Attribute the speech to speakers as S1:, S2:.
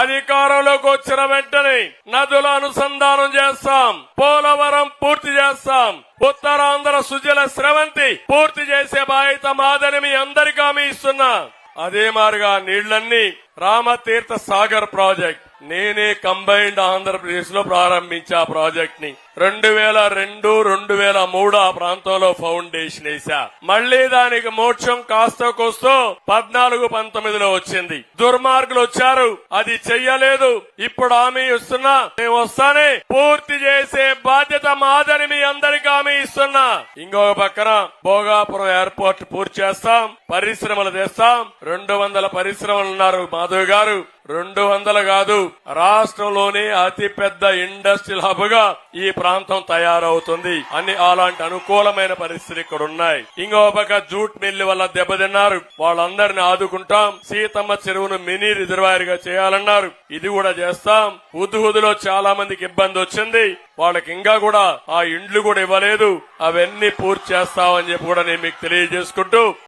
S1: అధికారంలోకి వచ్చిన వెంటనే నదుల అనుసంధానం చేస్తాం. పోలవరం పూర్తి చేస్తాం. ఉత్తరాంధ్ర సుజల స్రవంతి పూర్తి చేసే బాధ్యత మాదని మీ అందరికీ హామీ ఇస్తున్నా. అదే మారుగా నీళ్ళన్నీ రామతీర్థ సాగర్ ప్రాజెక్ట్. నేనే కంబైన్డ్ ఆంధ్రప్రదేశ్లో ప్రారంభించా ప్రాజెక్ట్ని రెండు వేల రెండు రెండు వేల మూడు ఆ ప్రాంతంలో ఫౌండేషన్ వేశా. మళ్ళీ దానికి మోక్షం కాస్త కోస్తో పద్నాలుగు పంతొమ్మిదిలో వచ్చింది. దుర్మార్గులు వచ్చారు. అది చెయ్యలేదు. ఇప్పుడు హామీ ఇస్తున్నా. మేము వస్తానే. పూర్తి చేసే బాధ్యత మాదని మీ అందరికీ హామీ ఇస్తున్నా. ఇంకొక పక్కన భోగాపురం ఎయిర్పోర్ట్ పూర్తి చేస్తాం. పరిశ్రమలు తెస్తాం. రెండు వందల పరిశ్రమలు ఉన్నారు మాధవ్ గారు రెండు వందలు కాదు రాష్ట్రంలోనే అతి పెద్ద ఇండస్ట్రియల్ హబ్గా ఈ ప్రాంతం తయారవుతుంది. అని అలాంటి అనుకూలమైన పరిస్థితులు ఇక్కడ ఉన్నాయి ఇంకో పక్క జూట్ మిల్లు వల్ల దెబ్బతిన్నారు. వాళ్ళందరిని ఆదుకుంటాం. సీతమ్మ చెరువును మినీ రిజర్వాయర్గా చేయాలన్నారు. ఇది కూడా చేస్తాం. హుదుహుదులో చాలా మందికి ఇబ్బంది వచ్చింది. వాళ్ళకి ఇంకా కూడా ఆ ఇండ్లు కూడా ఇవ్వలేదు. అవన్నీ పూర్తి చేస్తామని చెప్పి కూడా నేను మీకు తెలియజేసుకుంటూ